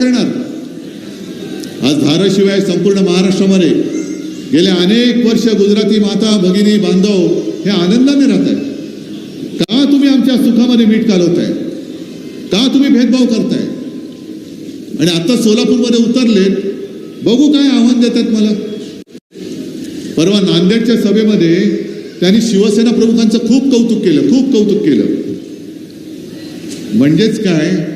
देणार आज धाराशिवाय संपूर्ण महाराष्ट्रामध्ये गेले अनेक वर्ष गुजराती माता भगिनी बांधव हे आनंदाने राहत आहे का तुम्ही आमच्या सुखामध्ये मीठ कालवताय का तुम्ही भेदभाव करताय? आणि आता सोलापूरमध्ये उतरलेत बघू काय आव्हान देतात मला. परवा नांदेडच्या सभेमध्ये त्यांनी शिवसेना प्रमुखांचं खूप कौतुक केलं खूप कौतुक केलं. म्हणजेच काय?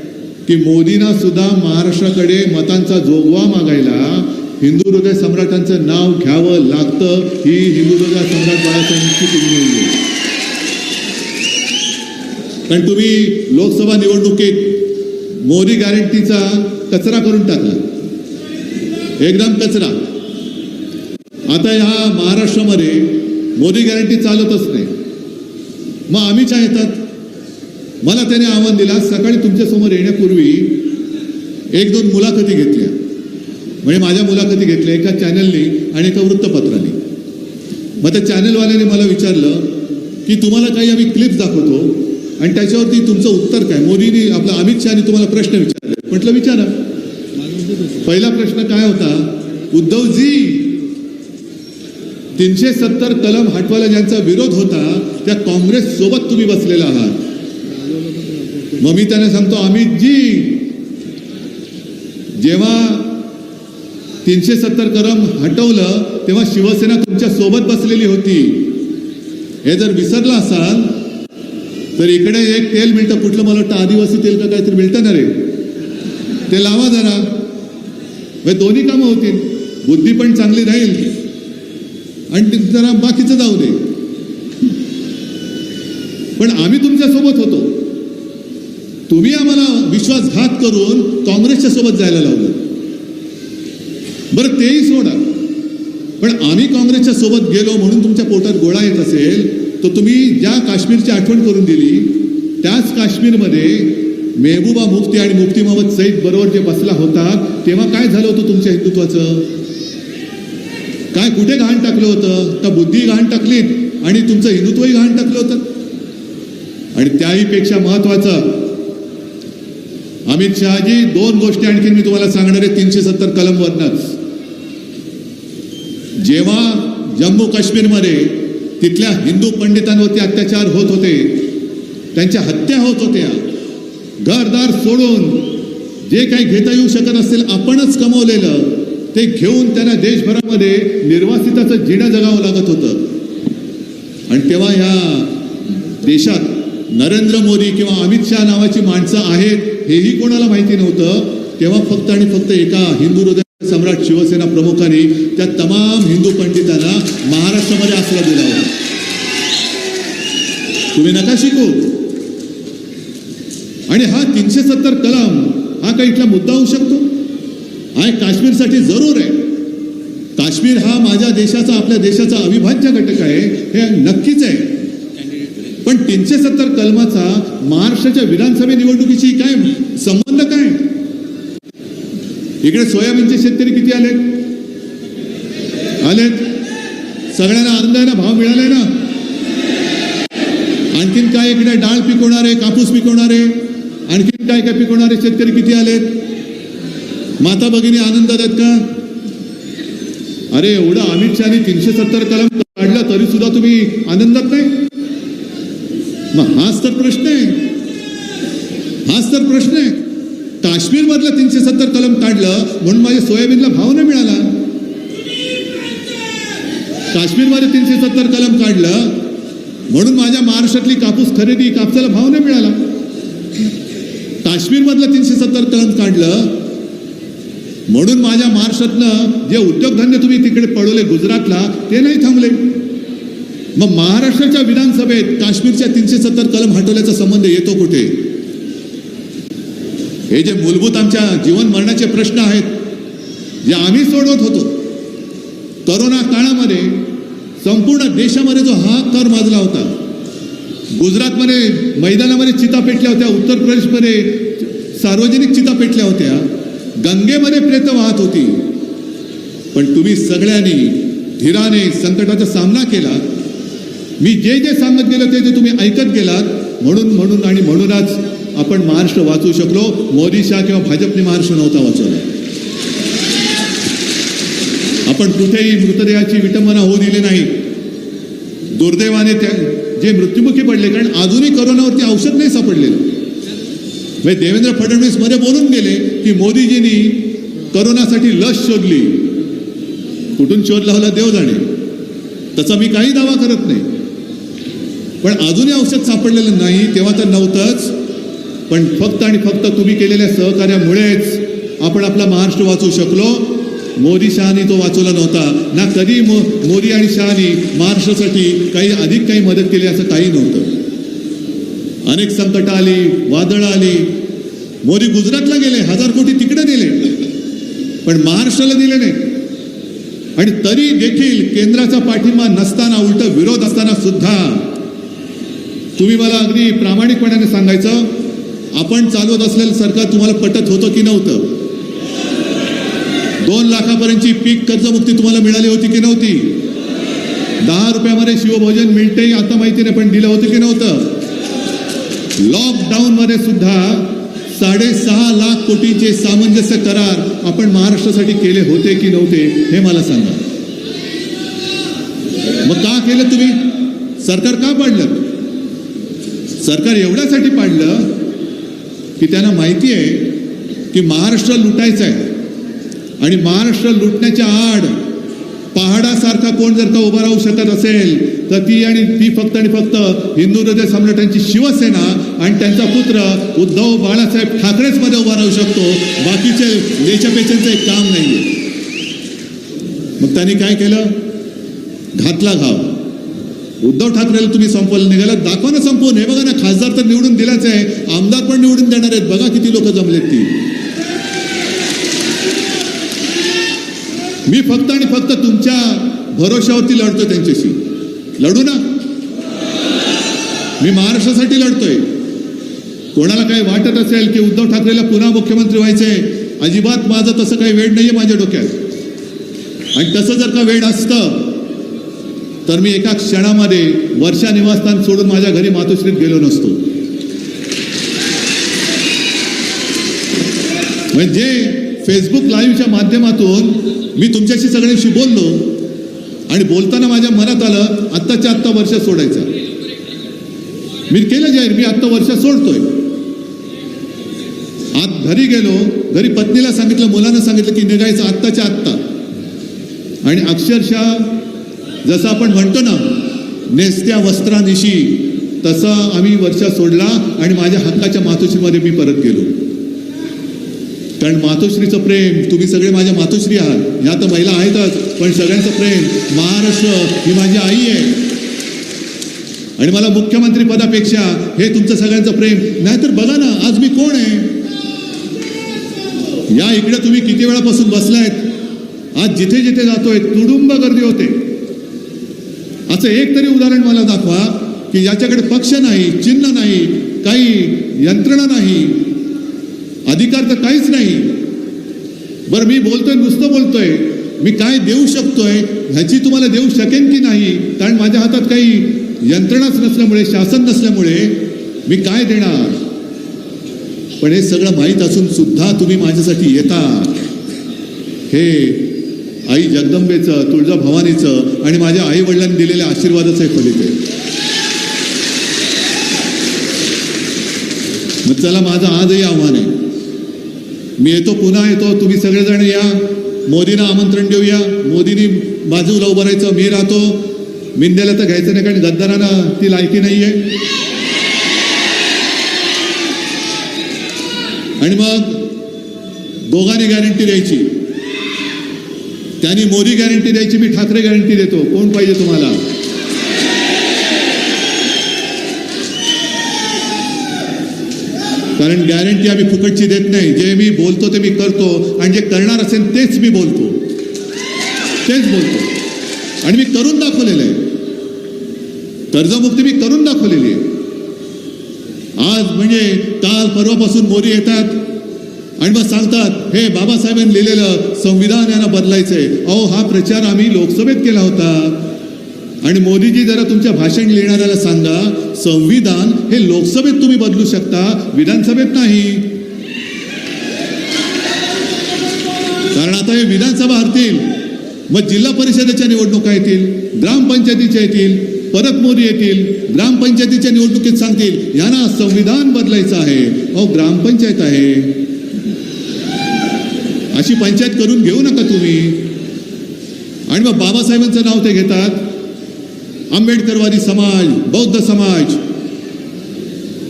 की मोदींना सुद्धा महाराष्ट्राकडे मतांचा जोगवा मागायला हिंदू हृदय सम्राटांचं नाव घ्यावं लागतं ही हिंदू हृदय सम्राट बाळासाहेबांची पुण्य आहे कारण तुम्ही लोकसभा निवडणुकीत मोदी गॅरंटीचा कचरा करून टाकला. एकदम कचरा. आता ह्या महाराष्ट्रामध्ये मोदी गॅरंटी चालतच नाही. मग आम्ही चाहतात येतात? मला त्याने आव्हान दिला सकाळी तुमच्यासमोर येण्यापूर्वी एक दोन मुलाखती घेतल्या. म्हणजे माझ्या मुलाखती घेतल्या एका चॅनलने आणि एका वृत्तपत्राने. मग त्या चॅनलवाल्याने मला विचारलं की तुम्हाला काही आम्ही क्लिप्स दाखवतो आणि त्याच्यावरती तुमचं उत्तर काय? मोदींनी आपला अमित शहाने तुम्हाला प्रश्न विचारले. म्हटलं विचारा. पहिला प्रश्न काय होता? उद्धवजी तीनशे सत्तर कलम हटवायला ज्यांचा विरोध होता त्या काँग्रेस सोबत तुम्ही बसलेला आहात. मग मी त्याने सांगतो अमितजी जेव्हा तीनशे सत्तर करम हटवलं तेव्हा शिवसेना तुमच्यासोबत बसलेली होती. हे जर विसरला असाल तर इकडे एक तेल मिळतं कुठलं मला वाटतं आदिवासी तेल का काहीतरी मिळतं ना रे? ते लावा जरा. म्हणजे दोन्ही कामं होतील. बुद्धी पण चांगली राहील. आणि जरा बाकीचं जाऊ दे. पण आम्ही तुमच्यासोबत होतो. तुम्ही आम्हाला विश्वासघात करून काँग्रेसच्या सोबत जायला लावलं. बरं तेही सोडा. पण आम्ही काँग्रेसच्या सोबत गेलो म्हणून तुमच्या पोटात गोळा येत असेल तर तुम्ही ज्या काश्मीरची आठवण करून दिली त्याच काश्मीरमध्ये मेहबूबा मुफ्ती आणि मुफ्ती मोहम्मद सईद बरोबर जे बसला होता तेव्हा काय झालं होतं तुमच्या हिंदुत्वाचं? काय कुठे घाण टाकलं होतं? का बुद्धी घाण टाकलीत? आणि तुमचं हिंदुत्वही घाण टाकलं होतं? आणि त्याही पेक्षा महत्वाचं अमित शहाजी दोन गोष्टी आणखी मी तुम्हाला सांगणार आहे तीनशे सत्तर कलम वरनच. जेव्हा जम्मू काश्मीरमध्ये तिथल्या हिंदू पंडितांवरती अत्याचार होत होते त्यांच्या हत्या होत होत्या घरदार सोडून जे काही घेता येऊ शकत असेल आपणच कमवलेलं ते घेऊन त्यांना देशभरामध्ये निर्वासिताचं जिणं जगावं लागत होतं. आणि तेव्हा ह्या देशात नरेंद्र मोदी किंवा अमित शहा नावाची माणसं आहेत हेही कोणाला माहिती नव्हतं. तेव्हा फक्त आणि फक्त एका हिंदू हृदय सम्राट शिवसेना प्रमुखांनी त्या तमाम हिंदू पंडितांना महाराष्ट्रामध्ये आसरा दिला होता. तुम्ही नका शिकू. आणि हा तीनशे सत्तर कलम हा काही इथला मुद्दा होऊ शकतो? हा काश्मीरसाठी जरूर आहे. काश्मीर हा माझ्या देशाचा आपल्या देशाचा अविभाज्य घटक आहे. हे नक्कीच आहे. पण तीनशे सत्तर कलमाचा महाराष्ट्राच्या विधानसभा निवडणुकीशी काय संबंध काय? इकडे सोयाबीनचे शेतकरी किती आलेत? आलेत? सगळ्यांना आनंद आहे ना भाव मिळालाय ना? आणखीन काय इकडे डाळ पिकवणारे कापूस पिकवणारे आणखीन काय काय पिकवणारे शेतकरी किती आलेत? माता भगिनी आनंदात आहेत का? अरे एवढं अमित शहानी तीनशे सत्तर कलम काढला तरी सुद्धा तुम्ही आनंदात नाही? मग हाच तर प्रश्न आहे. हाच तर प्रश्न आहे. काश्मीरमधलं तीनशे सत्तर कलम काढलं म्हणून माझ्या सोयाबीनला भाव नाही मिळाला. काश्मीरमध्ये तीनशे सत्तर कलम काढलं म्हणून माझ्या महाराष्ट्रातली कापूस खरेदी कापसाला भाव नाही मिळाला. काश्मीरमधलं तीनशे सत्तर कलम काढलं म्हणून माझ्या महाराष्ट्रातनं जे उद्योगधंदे तुम्ही तिकडे पळवले गुजरातला ते नाही थांबले. मग महाराष्ट्राच्या विधानसभेत काश्मीरच्या तीनशे सत्तर कलम हटवल्याचा संबंध येतो कुठे? हे जे मूलभूत आमच्या जीवन मरणाचे प्रश्न आहेत जे आम्ही सोडवत होतो करोना काळामध्ये संपूर्ण देशामध्ये जो हाहाकार माजला होता गुजरातमध्ये मैदानामध्ये चिता पेटल्या होत्या उत्तर प्रदेशमध्ये सार्वजनिक चिता पेटल्या होत्या गंगेमध्ये प्रेत वाहत होती. पण तुम्ही सगळ्यांनी धीराने संकटाचा सामना केला मी जे जे सांगत गेलं ते ते तुम्ही ऐकत गेलात म्हणून म्हणून आणि म्हणूनच आपण महाराष्ट्र वाचू शकलो. मोदी शाह किंवा भाजपने महाराष्ट्र नव्हता वाचवला. आपण कुठेही मृतदेहाची विटंबना होऊ दिली नाही. दुर्दैवाने त्या जे मृत्युमुखी पडले कारण अजूनही करोनावरती औषध नाही सापडलेलं. म्हणजे देवेंद्र फडणवीसमध्ये बोलून गेले की मोदीजींनी करोनासाठी लस शोधली. कुठून शोध लावला देव जाणे तसा मी काही दावा करत नाही. पण अजूनही औषध सापडलेलं नाही तेव्हा तर नव्हतंच. पण फक्त आणि फक्त तुम्ही केलेल्या सहकार्यामुळेच आपण आपला महाराष्ट्र वाचू शकलो. मोदी शहानी तो वाचवला नव्हता. ना कधी मो मोदी आणि शहानी महाराष्ट्रासाठी काही अधिक काही मदत केली असं काही नव्हतं. अनेक संकट आली वादळं आली. मोदी गुजरातला गेले हजार कोटी तिकडे दिले पण महाराष्ट्राला दिले नाही. आणि तरी देखील केंद्राचा पाठिंबा नसताना उलट विरोध असताना सुद्धा तुम्ही मला अगदी प्रामाणिकपणाने सांगायचं आपण चालवत असलेलं सरकार तुम्हाला पटत होतं की नव्हतं? दोन लाखापर्यंतची पीक कर्जमुक्ती तुम्हाला मिळाली होती की नव्हती? दहा रुपयामध्ये शिवभोजन मिळते आता माहिती नाही पण दिलं होतं की नव्हतं? लॉकडाऊन मध्ये सुद्धा साडेसहा लाख कोटींचे सामंजस्य करार आपण महाराष्ट्रासाठी केले होते की नव्हते हे मला सांगा. मग का केलं तुम्ही? सरकार का पाडलं? सरकार एवढ्यासाठी पाडलं की त्यांना माहिती आहे की महाराष्ट्र लुटायचं आहे आणि महाराष्ट्र लुटण्याच्या आड पहाडासारखा कोण जर का उभा राहू शकत असेल तर ती आणि ती फक्त आणि फक्त हिंदू हृदय सम्राटांची शिवसेना आणि त्यांचा पुत्र उद्धव बाळासाहेब ठाकरेच मध्ये उभा राहू शकतो. बाकीचे लेच्यापेचांचं एक काम नाही मग त्यांनी काय केलं? घातला घाव. उद्धव ठाकरेला तुम्ही संपवलं निघाला. दाखवा ना संपवून. हे बघा ना खासदार तर निवडून दिलाच आहे. आमदार पण निवडून देणार आहेत. बघा किती लोक जमलेत ती. मी फक्त आणि फक्त तुमच्या भरोशावरती लढतोय त्यांच्याशी. लढू ना. मी महाराष्ट्रासाठी लढतोय. कोणाला काही वाटत असेल की उद्धव ठाकरेला पुन्हा मुख्यमंत्री व्हायचंय अजिबात माझं तसं काही वेळ नाहीये माझ्या डोक्यात. आणि तसं जर का वेळ असतं तर मी एका क्षणामध्ये वर्षा निवासस्थान सोडून माझ्या घरी मातोश्रीत गेलो नसतो. म्हणजे फेसबुक लाईव्हच्या माध्यमातून मी तुमच्याशी सगळ्यांशी बोललो आणि बोलताना माझ्या मनात आलं आत्ताच्या आत्ता वर्ष सोडायचं. मी केलं जाहीर मी आत्ता वर्ष सोडतोय. आत घरी गेलो घरी पत्नीला सांगितलं मुलांना सांगितलं की निघायचं आत्ताच्या आत्ता. आणि अक्षरशः जसं आपण म्हणतो ना नेसत्या वस्त्रानिशी तसं आम्ही वर्षा सोडला आणि माझ्या हक्काच्या मातोश्रीमध्ये मी परत गेलो. कारण मातोश्रीचं प्रेम तुम्ही सगळे माझ्या मातोश्री आहात. ह्या तर महिला आहेतच पण सगळ्यांचं प्रेम महाराष्ट्र ही माझी आई आहे. आणि मला मुख्यमंत्री पदापेक्षा हे तुमचं सगळ्यांचं प्रेम. नाहीतर बघा ना आज मी कोण आहे? या इकडे तुम्ही किती वेळापासून बसलायत? आज जिथे जिथे जातोय तुडुंब गर्दी होते. असं एक तरी उदाहरण मला दाखवा की याच्याकडे पक्ष नाही चिन्ह नाही काही यंत्रणा नाही अधिकार तर काहीच नाही. बरं मी बोलतोय नुसतं बोलतोय मी काय देऊ शकतोय ह्याची तुम्हाला देऊ शकेन की नाही? कारण माझ्या हातात काही यंत्रणाच नसल्यामुळे शासन नसल्यामुळे मी काय देणार? पण हे सगळं माहीत असून सुद्धा तुम्ही माझ्यासाठी येता. हे आई जगदंबेचं तुळजा भवानीचं आणि माझ्या आई वडिलांनी दिलेल्या आशीर्वादाचं हे फलित आहे. मग चला माझं आजही आव्हान आहे. मी येतो पुन्हा येतो. तुम्ही सगळेजण या. मोदींना आमंत्रण देऊया. मोदींनी बाजूला उभं राहायचं मी राहतो. मिंद्याला तर घ्यायचं नाही कारण गद्दारांना ती लायकी नाहीये आणि मग दोघांनी गॅरंटी द्यायची. त्यांनी मोदी गॅरंटी द्यायची मी ठाकरे गॅरंटी देतो. कोण पाहिजे तुम्हाला? कारण गॅरंटी आम्ही फुकटची देत नाही. जे मी बोलतो ते मी करतो. आणि जे करणार असेल तेच मी बोलतो. तेच बोलतो. आणि मी करून दाखवलेलं आहे. कर्जमुक्ती मी करून दाखवलेली आहे. आज म्हणजे काल परवापासून मोदी येतात. आणि मग सांगतात हे बाबासाहेबांनी लिहिलेलं संविधान यांना बदलायचंय. अहो हा प्रचार आम्ही लोकसभेत केला होता. आणि मोदीजी जरा तुमच्या भाषण लिहिणाऱ्याला सांगा संविधान हे लोकसभेत तुम्ही बदलू शकता विधानसभेत नाही. कारण आता हे विधानसभा हरतील मग जिल्हा परिषदेच्या निवडणुका येतील ग्रामपंचायतीच्या येतील परत मोदी येतील ग्रामपंचायतीच्या निवडणुकीत सांगतील यांना संविधान बदलायचं आहे. अहो ग्रामपंचायत आहे. अशी पंचायत करून घेऊ नका तुम्ही. आणि मग बाबासाहेबांचं नाव ते घेतात. आंबेडकरवादी समाज बौद्ध समाज.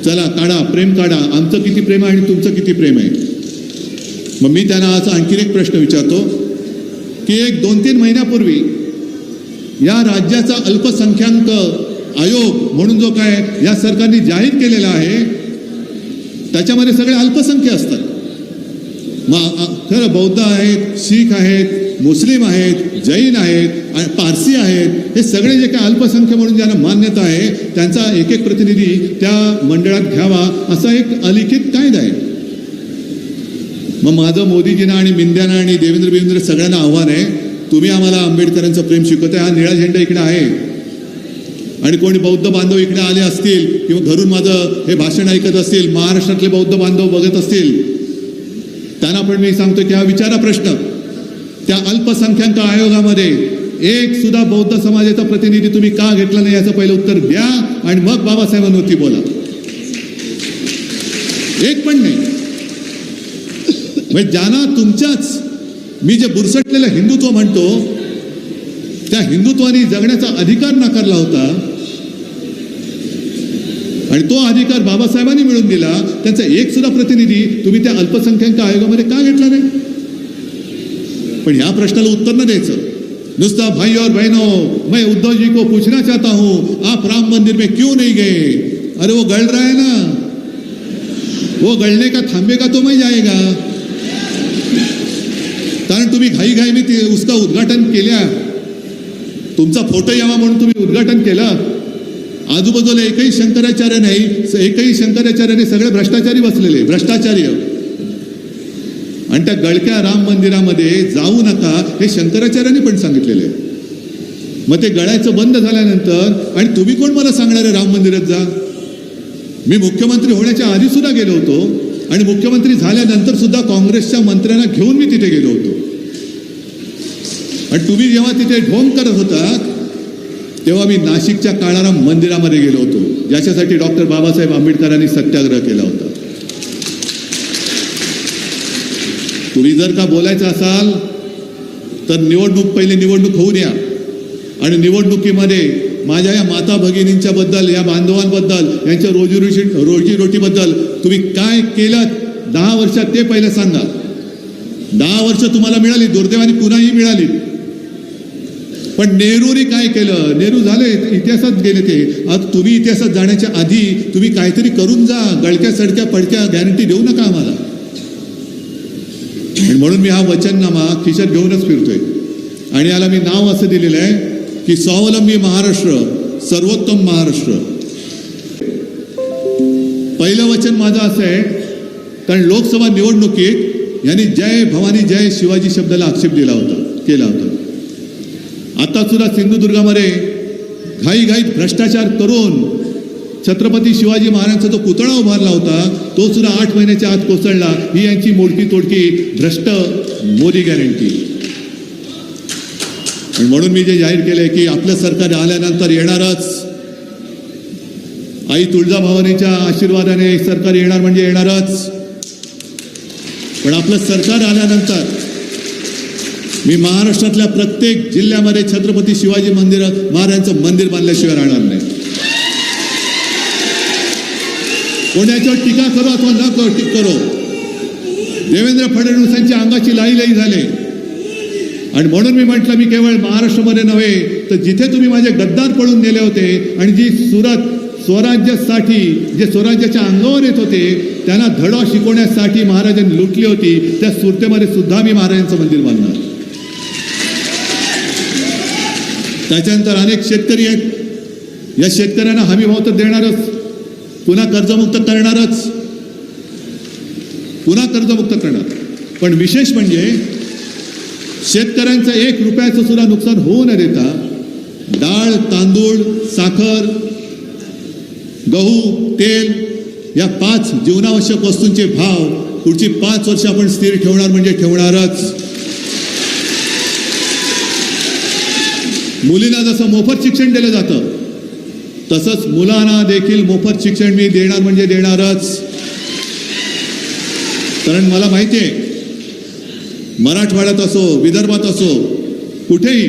चला काढा प्रेम काढा. आमचं किती प्रेम आहे आणि तुमचं किती प्रेम आहे? मग मी त्यांना आज आणखीन एक प्रश्न विचारतो की एक दोन तीन महिन्यापूर्वी या राज्याचा अल्पसंख्याक आयोग म्हणून जो काय या सरकारने जाहीर केलेला आहे त्याच्यामध्ये सगळे अल्पसंख्य असतात. खरं बौद्ध आहेत शीख आहेत मुस्लिम आहेत जैन आहेत पारसी आहेत हे सगळे जे काय अल्पसंख्य म्हणून ज्यांना मान्यता आहे त्यांचा एक एक प्रतिनिधी त्या मंडळात घ्यावा असा एक अलिखित कायदा आहे. मग माझं मोदीजींना आणि मिंद्यांना आणि देवेंद्र बिवेंद्र सगळ्यांना आव्हान आहे तुम्ही आम्हाला आंबेडकरांचं प्रेम शिकवताय हा निळा झेंडा इकडे आहे. आणि कोणी बौद्ध बांधव इकडे आले असतील किंवा घरून माझं हे भाषण ऐकत असतील महाराष्ट्रातले बौद्ध बांधव बघत असतील त्यांना पण मी सांगतो की हा विचारा प्रश्न. त्या अल्पसंख्याक आयोगामध्ये एक सुद्धा बौद्ध समाजाचा प्रतिनिधी तुम्ही का घेतला नाही याचं पहिलं उत्तर द्या आणि मग बाबासाहेबांवरती बोला. एक पण नाही. म्हणजे ज्यांना तुमच्याच मी जे बुरसटलेलं हिंदुत्व म्हणतो त्या हिंदुत्वाने जगण्याचा अधिकार नाकारला होता आणि तो अधिकार बाबासाहेबांनी मिळून दिला. त्यांचा एक सुद्धा प्रतिनिधी तुम्ही त्या अल्पसंख्याक आयोगामध्ये का घेतला नाही? पण ह्या प्रश्नाला उत्तर न द्यायचं. नुसता भाई और बहनों मैं उद्धव जी को पूछना चाहता हूं आप राम मंदिर में क्यों नहीं गए? अरे वो गल रहा है ना। वो गळणे का थांबेगा तो मैं जाएगा। कारण तुम्ही घाई घाई मी ते उसका उद्घाटन केल्या. तुमचा फोटो यावा म्हणून तुम्ही उद्घाटन केलं. आजूबाजूला एकही शंकराचार्य नाही एकही शंकराचार्याने सगळे भ्रष्टाचारी बसलेले भ्रष्टाचार्य. आणि त्या गळक्या राम मंदिरामध्ये जाऊ नका हे शंकराचार्याने पण सांगितलेले. मग ते गळायचं बंद झाल्यानंतर आणि तुम्ही कोण मला सांगणार आहे राम मंदिरात जा? मी मुख्यमंत्री होण्याच्या आधी सुद्धा गेलो होतो आणि मुख्यमंत्री झाल्यानंतर सुद्धा काँग्रेसच्या मंत्र्यांना घेऊन मी तिथे गेलो होतो. आणि तुम्ही जेव्हा तिथे ढोंग करत होता तेव्हा मी नाशिकच्या काळाराम मंदिरामध्ये गेलो होतो ज्याच्यासाठी डॉक्टर बाबासाहेब आंबेडकरांनी सत्याग्रह केला होता. तुम्ही जर का बोलायचं असाल तर निवडणूक पहिले निवडणूक होऊ द्या. आणि निवडणुकीमध्ये माझ्या या माता भगिनींच्या बद्दल या बांधवांबद्दल यांच्या रोजीरोटी रोजीरोटीबद्दल तुम्ही काय केलं दहा वर्षात ते पहिलं सांगा. दहा वर्ष तुम्हाला मिळाली दुर्दैवाने पुन्हाही मिळाली. पण नेहरूने काय केलं? नेहरू झाले इतिहासात गेले ते. आता तुम्ही इतिहासात जाण्याच्या आधी तुम्ही काहीतरी करून जा. गळक्या सडक्या पडक्या गॅरंटी देऊ नका आम्हाला. म्हणून मी हा वचननामा खिशात घेऊनच फिरतोय. आणि याला मी नाव असं दिलेलं आहे की स्वावलंबी महाराष्ट्र सर्वोत्तम महाराष्ट्र. पहिलं वचन माझं असं आहे कारण लोकसभा निवडणुकीत यांनी जय भवानी जय शिवाजी शब्दाला आक्षेप दिला होता केला होता. आता सुद्धा सिंधुदुर्गामध्ये घाईघाईत भ्रष्टाचार करून छत्रपती शिवाजी महाराजांचा जो पुतळा उभारला होता तो सुद्धा आठ महिन्याच्या आत कोसळला. ही यांची मोडकी तोडकी भ्रष्ट मोदी गॅरंटी. आणि म्हणून मी जे जाहीर केलंय की आपलं सरकार आल्यानंतर येणारच. आई तुळजाभवानीच्या आशीर्वादाने सरकार येणार म्हणजे येणारच. पण आपलं सरकार आल्यानंतर मी महाराष्ट्रातल्या प्रत्येक जिल्ह्यामध्ये छत्रपती शिवाजी मंदिर महाराजांचं मंदिर बांधल्याशिवाय राहणार नाही. कोणाच्यावर टीका करो अथवा न करो टीक करो. देवेंद्र फडणवीसांच्या अंगाची लाई लाई झाले. आणि म्हणून मी म्हटलं मी केवळ महाराष्ट्रामध्ये नव्हे तर जिथे तुम्ही माझे गद्दार पळून नेले होते आणि जी सुरत स्वराज्यासाठी जे स्वराज्याच्या अंगावर येत होते त्यांना धडा शिकवण्यासाठी महाराजांनी लुटली होती त्या सुरतेमध्ये सुद्धा मी महाराजांचं मंदिर बांधणार. त्याच्यानंतर अनेक शेतकरी आहेत. या शेतकऱ्यांना हमी भाव तर देणारच. पुन्हा कर्जमुक्त करणारच. पुन्हा कर्जमुक्त करणार. पण विशेष म्हणजे शेतकऱ्यांचं एक रुपयाचं सुद्धा नुकसान होऊ न देता डाळ तांदूळ साखर गहू तेल या पाच जीवनावश्यक वस्तूंचे भाव पुढची पाच वर्ष आपण स्थिर ठेवणार म्हणजे ठेवणारच. मुलींना जसं मोफत शिक्षण दिलं जातं तसंच मुलांना देखील मोफत शिक्षण मी देणार म्हणजे देणारच. कारण मला माहिती आहे मराठवाड्यात असो विदर्भात असो कुठेही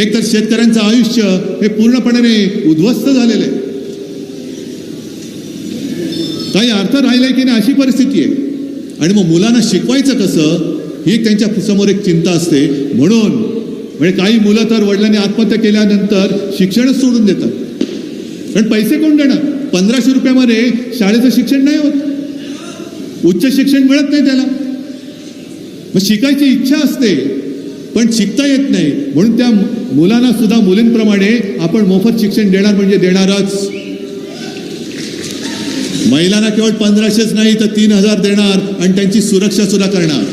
एक तर शेतकऱ्यांचं आयुष्य हे पूर्णपणे उद्ध्वस्त झालेलं आहे. काही अर्थ राहिलाय की नाही अशी परिस्थिती आहे. आणि मग मुलांना शिकवायचं कसं ही त्यांच्यासमोर एक चिंता असते. म्हणून म्हणजे काही मुलं तर वडिलांनी आत्महत्या केल्यानंतर शिक्षणच सोडून देतात. कारण पैसे कोण देणार? पंधराशे रुपयामध्ये शाळेचं शिक्षण नाही होत. उच्च शिक्षण मिळत नाही त्याला. मग शिकायची इच्छा असते पण शिकता येत नाही. म्हणून त्या मुलांना सुद्धा मुलींप्रमाणे आपण मोफत शिक्षण देणार म्हणजे देणारच. महिलांना केवळ पंधराशेच नाही तर तीन हजार देणार आणि त्यांची सुरक्षा सुद्धा करणार.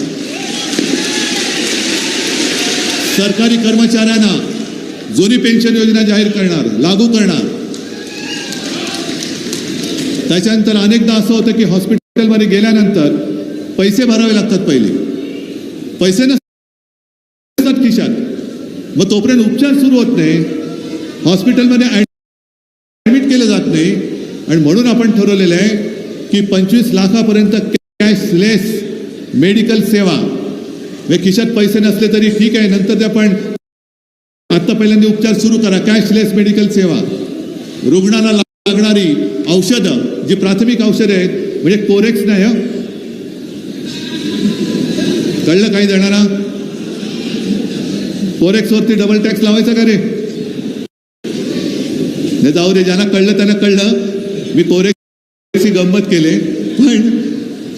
सरकारी कर्मचाऱ्यांना जुनी पेन्शन योजना जाहीर करणार लागू करणार. त्याच्यानंतर अनेकदा असं होतं की हॉस्पिटलमध्ये गेल्यानंतर पैसे भरावे लागतात पहिले. पैसे नसतात खिशात. मग तोपर्यंत उपचार सुरू होत नाही. हॉस्पिटलमध्ये ऍडमिट केलं जात नाही. आणि म्हणून आपण ठरवलेलं आहे की पंचवीस लाखापर्यंत कॅशलेस मेडिकल सेवा खिशात पैसे नसले तरी ठीक आहे नंतर ते आपण आता पहिल्यांदा उपचार सुरू करा. कॅशलेस मेडिकल सेवा. रुग्णाला लागणारी औषधं जी प्राथमिक औषधं आहेत म्हणजे कोरेक्स नाही हं. कळलं काही जणांना? कोरेक्स वरती डबल टॅक्स लावायचा का रे? नाही जाऊ दे ज्यांना कळलं त्यांना कळलं. मी कोरेक्सची गंमत केले. पण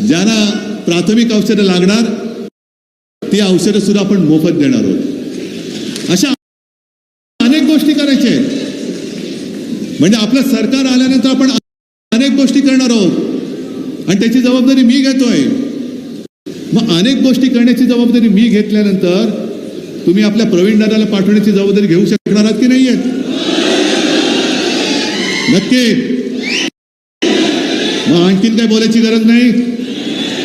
ज्यांना प्राथमिक औषधं लागणार ती औषधं सुद्धा आपण मोफत देणार आहोत. अशा अनेक गोष्टी करायच्या आहेत. म्हणजे आपलं सरकार आल्यानंतर आपण अनेक गोष्टी करणार आहोत. आणि त्याची जबाबदारी मी घेतोय. मग अनेक गोष्टी करण्याची जबाबदारी मी घेतल्यानंतर तुम्ही आपल्या प्रवीण दादाला पाठवण्याची जबाबदारी घेऊ शकणार आहात की नाही नक्की. मग आणखीन काय बोलायची गरज नाही?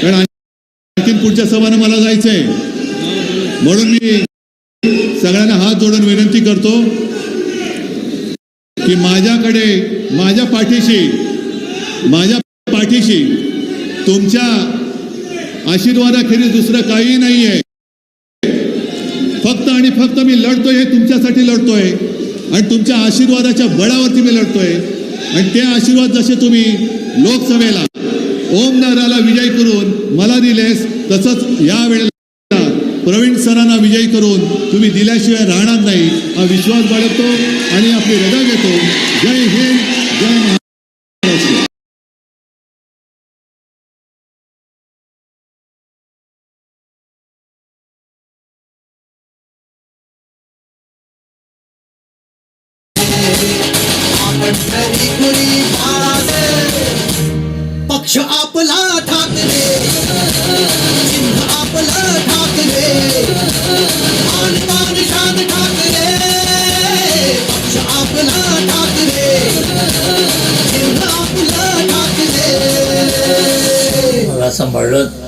कारण आणखीन पुढच्या सभानं मला जायचंय. म्हणून मी सगळ्यांना हात जोडून विनंती करतो की माझ्याकडे माझ्या पाठीशी माझ्या पाठीशी तुमच्या आशीर्वादाखेरीज दुसरं काही नाही आहे फक्त आणि फक्त मी लढतोय हे तुमच्यासाठी लढतोय आणि तुमच्या आशीर्वादाच्या बळावरती मी लढतोय. आणि ते आशीर्वाद जसे तुम्ही लोकसभेला ओम नगराला विजय करून मला दिलेस तसंच या वेळेला प्रवीण सरांना विजयी करून तुम्ही दिल्याशिवाय राहणार नाही. हा विश्वास बाळगतो आणि आपली रजा घेतो. जय हिंद जय महाराष्ट्र. आपण पक्ष आपला चिन्ह आपलं ठाकरे मला सांभाळलं